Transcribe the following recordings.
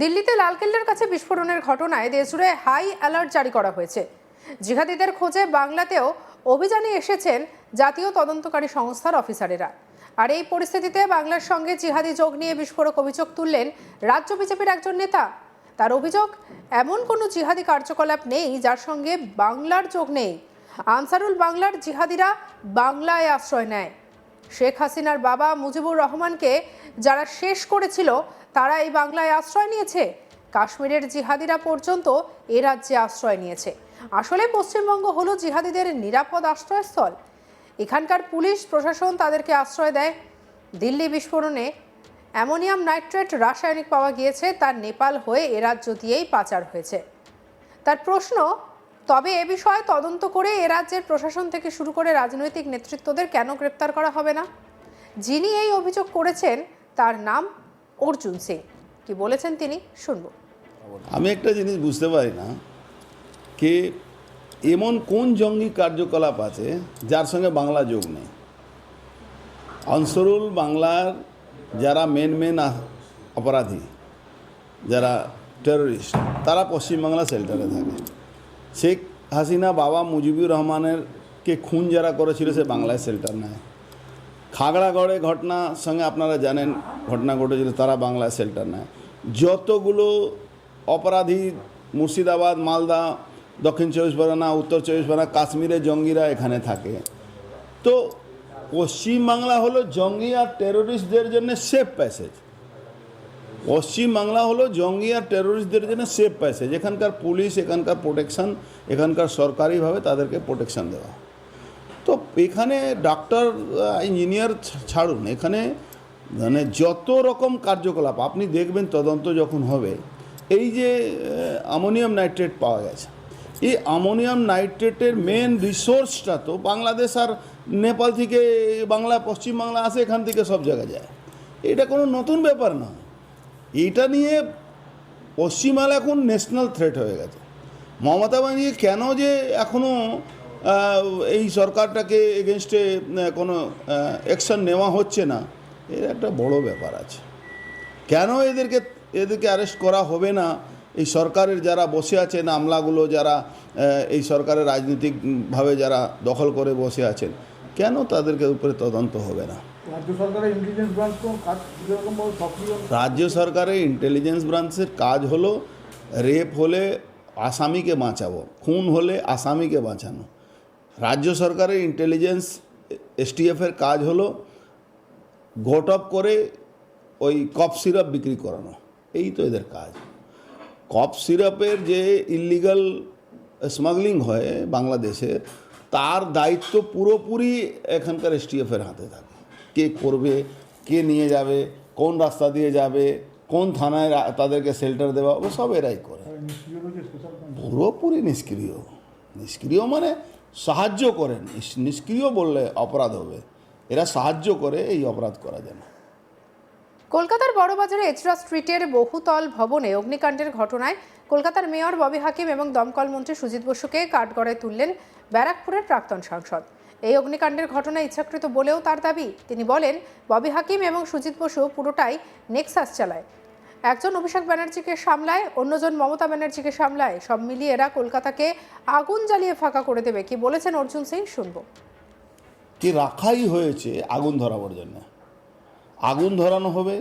দিল্লিতে লালকেল্লার কাছে বিস্ফোরণের ঘটনায় দেশজুড়ে হাই অ্যালার্ট জারি করা হয়েছে। জিহাদিদের খোঁজে বাংলাতেও অভিযানে এসেছেন জাতীয় তদন্তকারী সংস্থার অফিসারেরা। আর এই পরিস্থিতিতে বাংলার সঙ্গে জিহাদি যোগ নিয়ে বিস্ফোরক অভিযোগ তুললেন রাজ্য বিজেপির একজন নেতা। তার অভিযোগ, এমন কোনো জিহাদি কার্যকলাপ নেই যার সঙ্গে বাংলার যোগ নেই। আনসারুল বাংলার জিহাদিরা বাংলায় আশ্রয় নেয়। শেখ হাসিনার বাবা মুজিবুর রহমানকে যারা শেষ করেছিল, তারা এই বাংলায় আশ্রয় নিয়েছে। কাশ্মীরের জিহাদিরা পর্যন্ত এ রাজ্যে আশ্রয় নিয়েছে। আসলে পশ্চিমবঙ্গ হলো জিহাদিদের নিরাপদ আশ্রয়স্থল। এখানকার পুলিশ, প্রশাসন তাদেরকে আশ্রয় দেয়। দিল্লি বিস্ফোরণে অ্যামোনিয়াম নাইট্রেট রাসায়নিক পাওয়া গিয়েছে, তার নেপাল হয়ে এ রাজ্য দিয়েই পাচার হয়েছে। তার প্রশ্ন তবে এ বিষয়ে তদন্ত করে এ রাজ্যের প্রশাসন থেকে শুরু করে রাজনৈতিক নেতৃত্বদের কেন গ্রেপ্তার করা হবে না? যিনি এই অভিযোগ করেছেন, তার নাম অর্জুন সিং। কি বলেছেন তিনি, শুনব। আমি একটা জিনিস বুঝতে পারি না যে এমন কোন জঙ্গি কার্যকলাপ আছে যার সঙ্গে বাংলা যোগ নেই? আনসরুল বাংলার যারা মেন মেন অপরাধী, যারা টেররিস্ট তারা পশ্চিমবাংলা শেল্টারে থাকে। শেখ হাসিনা বাবা মুজিবুর রহমানের কে খুন যারা করেছিল সে বাংলায় শেল্টার নেয়। খাগড়াগড়ে ঘটনা সঙ্গে আপনারা জানেন ঘটনা ঘটেছিল, তারা বাংলায় শেল্টার নেয়। যতগুলো অপরাধী মুর্শিদাবাদ, মালদা, দক্ষিণ চব্বিশ পরগনা, উত্তর চব্বিশ পরগনা, কাশ্মীরে জঙ্গিরা এখানে থাকে। তো পশ্চিমবাংলা হলো জঙ্গি আর টেরোরিস্টদের জন্য সেফ প্যাসেজ পশ্চিমবাংলা হলো জঙ্গি আর টেরোরিস্টদের জন্য সেফ প্যাসেজ যেখানকার পুলিশ এখানকার প্রোটেকশন এখানকার সরকারিভাবে তাদেরকে প্রোটেকশান দেওয়া। তো এখানে ডাক্তার ইঞ্জিনিয়ার ছাড়ুন। এখানে মানে যত রকম কার্যকলাপ, আপনি দেখবেন তদন্ত যখন হবে, এই যে অ্যামোনিয়াম নাইট্রেট পাওয়া গেছে। এই অ্যামোনিয়াম নাইট্রেটের মেন রিসোর্সটা তো বাংলাদেশ আর নেপাল থেকে বাংলা পশ্চিমবাংলা আসে, এখান থেকে সব জায়গায় যায়। এটা কোনো নতুন ব্যাপার না এইটা নিয়ে পশ্চিমবাংলা এখন ন্যাশনাল থ্রেট হয়ে গেছে। মমতা ব্যানার্জি কেন যে এখনও এই সরকারটাকে এগেনস্টে কোনো অ্যাকশন নেওয়া হচ্ছে না, এর একটা বড় ব্যাপার আছে। কেন এদেরকে এদেরকে অ্যারেস্ট করা হবে না? এই সরকারের যারা বসে আছেন, আমলাগুলো যারা এই সরকারের রাজনৈতিকভাবে যারা দখল করে বসে আছেন, কেন তাদেরকে উপরে তদন্ত হবে না? রাজ্য সরকারের ইন্টেলিজেন্স ব্রাঞ্চের কাজ হলো? রেপ হলে আসামিকে বাঁচাবো, খুন হলে আসামিকে বাঁচানো। রাজ্য সরকারের ইন্টেলিজেন্স এসটিএফের কাজ হলো ঘট অফ করে ওই কফ সিরাপ বিক্রি করানো। এই তো এদের কাজ। কফ সিরাপের যে ইলিগাল স্মাগলিং হয় বাংলাদেশে তার দায়িত্ব পুরোপুরি এখানকার এসটিএফের হাতে থাকে। কে করবে কে নিয়ে যাবে কোন রাস্তা দিয়ে যাবে কোন থানায় তাদেরকে শেল্টার দেওয়া ও সব এরাই করে। পুরোপুরি নিষ্ক্রিয়। নিষ্ক্রিয় মানে সাহায্য করেন নিষ্ক্রিয় বললে অপরাধ হবে। এরা সাহায্য করে এই অপরাধ করা যায় না। কলকাতার বড়বাজারে এচরা স্ট্রিটের বহুতল ভবনে অগ্নিকাণ্ডের ঘটনায় কলকাতার মেয়র ববি হাকিম এবং দমকল মন্ত্রী সুজিত বসুকে কাঠগড়ায় তুললেন ব্যারাকপুরের প্রাক্তন সাংসদ। এই অগ্নিকাণ্ডের ঘটনা ইচ্ছাকৃত বলেও তার দাবি। তিনি বলেন, ববি হাকিম এবং সুজিত বসু পুরোটাই নেক্সাস চালায়। একজন অভিষেক ব্যানার্জিকে সামলায়, অন্যজন মমতা ব্যানার্জিকে সামলায়। সব মিলিয়ে এরা কলকাতাকে আগুন জ্বালিয়ে ফাঁকা করে দেবে কি বলেছেন অর্জুন সিং, শুনব। কি রাখাই হয়েছে আগুন ধরাবার জন্য? আগুন ধরানো হবে,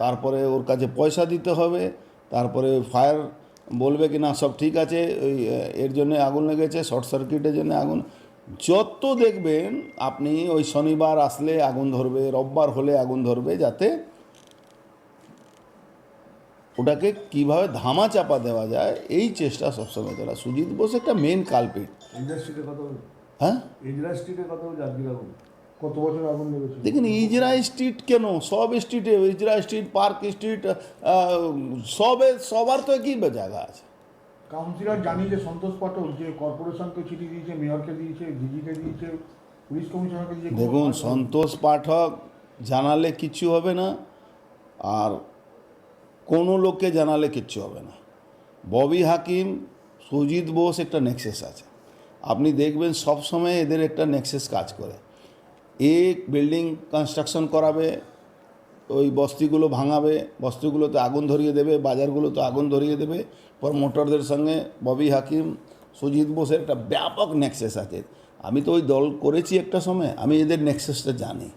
তারপরে ওর কাছে পয়সা দিতে হবে, তারপরে ফায়ার বলবে কি না সব ঠিক আছে, ওই, এর জন্য আগুন লেগেছে, শর্ট সার্কিটের জন্য আগুন। যত দেখবেন আপনি ওই শনিবার আসলে আগুন ধরবে রোববার হলে আগুন ধরবে যাতে ওটাকে কীভাবে ধামা চাপা দেওয়া যায় এই চেষ্টা সবসময় চলা সুজিত বোস একটা মেন কালপিট হ্যাঁ? দেখুন ইজরা স্ট্রিট কেন? সব স্ট্রিটে ইজরা স্ট্রিট পার্ক স্ট্রিট সবে সবার তো একই জায়গা আছে। কাউন্সিলর জানিয়েছে, সন্তোষ পাঠক যে কর্পোরেশনকে চিঠি দিয়েছে, মেয়রকে দিয়েছে ডিজিকে দিয়েছে, পুলিশ কমিশনারকে দিয়েছে। দেখুন, সন্তোষ পাঠক জানালে কিচ্ছু হবে না, আর কোনো লোককে জানালে কিচ্ছু হবে না। ববি হাকিম, সুজিত বোস একটা নেক্সেস আছে। আপনি দেখবেন সব সময় এদের একটা নেক্সেস কাজ করে। এ বিল্ডিং কনস্ট্রাকশন করাবে ওই বস্তিগুলো ভাঙাবে, বস্তিগুলোতে আগুন ধরিয়ে দেবে, বাজারগুলোতে আগুন ধরিয়ে দেবে। পর মোটরদের সঙ্গে ববি হাকিম, সুজিত বোসের একটা ব্যাপক নেক্সেস আছে। আমি তো ওই দল করেছি একটা সময়, আমি এদের নেক্সেসটা জানি।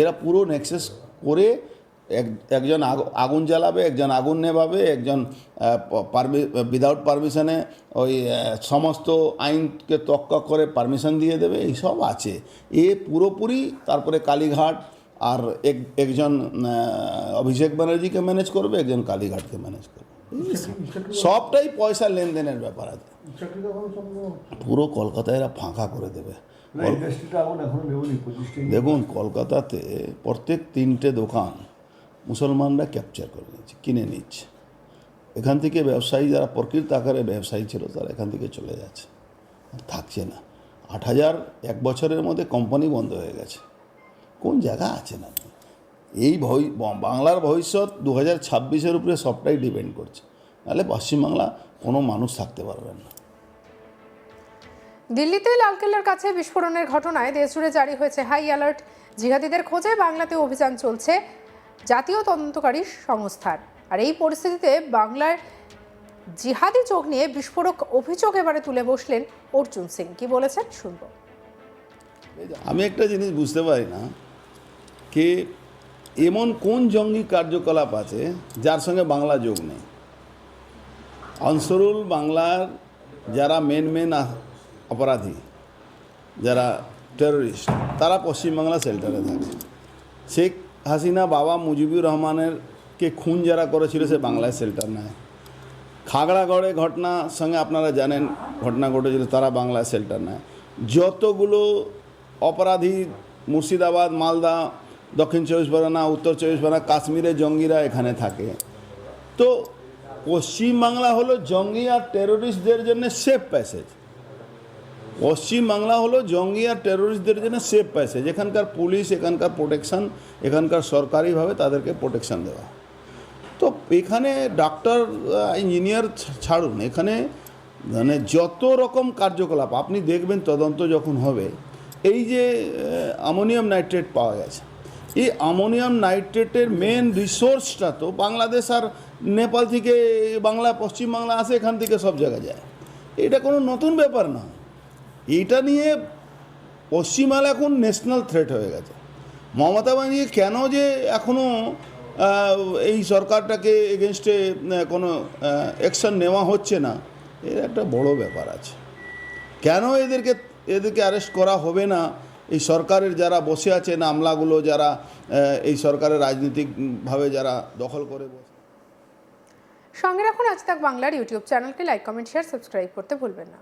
এরা পুরো নেক্সেস করে এক, একজন আগ- আগুন জ্বালাবে, একজন আগুন নেভাবে, একজন পারমি উইদাউট পারমিশনে ওই সমস্ত আইনকে তক্কা করে পারমিশন দিয়ে দেবে, এইসব আছে। এ পুরোপুরি তারপরে কালীঘাট আর এক একজন অভিষেক ব্যানার্জিকে ম্যানেজ করবে একজন কালীঘাটকে ম্যানেজ করবে। সবটাই পয়সা লেনদেনের ব্যাপার আছে। পুরো কলকাতায় এরা ফাঁকা করে দেবে। দেখুন কলকাতাতে প্রত্যেক তিনটে দোকান মুসলমানরা ক্যাপচার করে নিচ্ছে কিনে নিচ্ছে। এখান থেকে ব্যবসায়ী যারা প্রকৃত আকারে ব্যবসায়ী ছিল তারা এখান থেকে চলে যাচ্ছে। থাকছে না। আট হাজার এক বছরের মধ্যে কোম্পানি বন্ধ হয়ে গেছে। কোন জায়গা আছেন আপনি এই বাংলার ভবিষ্যৎ দু হাজার ছাব্বিশের উপরে সবটাই ডিপেন্ড করছে। নাহলে পশ্চিমবাংলা কোনো মানুষ থাকতে পারবেন না। দিল্লিতে লালকেল্লার কাছে বিস্ফোরণের ঘটনায় দেশজুড়ে জারি হয়েছে হাই অ্যালার্ট জিহাদিদের খোঁজে বাংলাতে অভিযান চলছে জাতীয় তদন্তকারী সংস্থার। আর এই পরিস্থিতিতে বাংলার জিহাদি চোখ নিয়ে বিস্ফোরক অভিযোগ এবারে তুলে বসলেন অর্জুন সিং। কি বলেছেন শুনব। আমি একটা জিনিস বুঝতে পারি না। যে এমন কোন জঙ্গি কার্যকলাপ আছে যার সঙ্গে বাংলা যোগ নেই? অনসরুল বাংলার যারা মেন মেন অপরাধী, যারা টেররিস্ট তারা পশ্চিমবাংলা শেল্টারে থাকে। শেখ হাসিনা বাবা মুজিবুর রহমানের কে খুন যারা করেছিল সে বাংলায় শেল্টার নেয়। খাগড়াগড়ে ঘটনা সঙ্গে আপনারা জানেন, ঘটনা ঘটেছিল, তারা বাংলায় শেল্টার নেয়। যতগুলো অপরাধী মুর্শিদাবাদ, মালদা দক্ষিণ চব্বিশ পরগনা, উত্তর চব্বিশ পরগনা, কাশ্মীরে জঙ্গিরা এখানে থাকে। তো পশ্চিমবাংলা হলো জঙ্গি আর টেরোরিস্টদের জন্য সেফ প্যাসেজ পশ্চিমবাংলা হলো জঙ্গি আর টেরোরিস্টদের জন্য সেফ প্যাসেজ এখানকার পুলিশ, এখানকার প্রোটেকশন এখানকার সরকারিভাবে তাদেরকে প্রোটেকশন দেওয়া। তো এখানে ডাক্তার ইঞ্জিনিয়ার ছাড়ুন। এখানে মানে যত রকম কার্যকলাপ, আপনি দেখবেন তদন্ত যখন হবে, এই যে অ্যামোনিয়াম নাইট্রেট পাওয়া গেছে। এই অ্যামোনিয়াম নাইট্রেটের মেন রিসোর্সটা তো বাংলাদেশ আর নেপাল থেকে বাংলা পশ্চিমবাংলা আসে এখান থেকে সব জায়গায় যায়। এটা কোনো নতুন ব্যাপার না। এইটা নিয়ে পশ্চিমবাংলা এখন ন্যাশনাল থ্রেট হয়ে গেছে। মমতা ব্যানার্জি কেন যে এখনও এই সরকারটাকে এগেনস্টে কোনো অ্যাকশন নেওয়া হচ্ছে না, এর একটা বড় ব্যাপার আছে। কেন এদেরকে এদেরকে অ্যারেস্ট করা হবে না? এই সরকারের যারা বসে আছেন, আমলাগুলো যারা এই সরকারের রাজনৈতিকভাবে যারা দখল করে বসে সঙ্গে রাখুন আজ তাক বাংলার ইউটিউব চ্যানেলকে, লাইক, কমেন্ট শেয়ার সাবস্ক্রাইব করতে ভুলবেন না।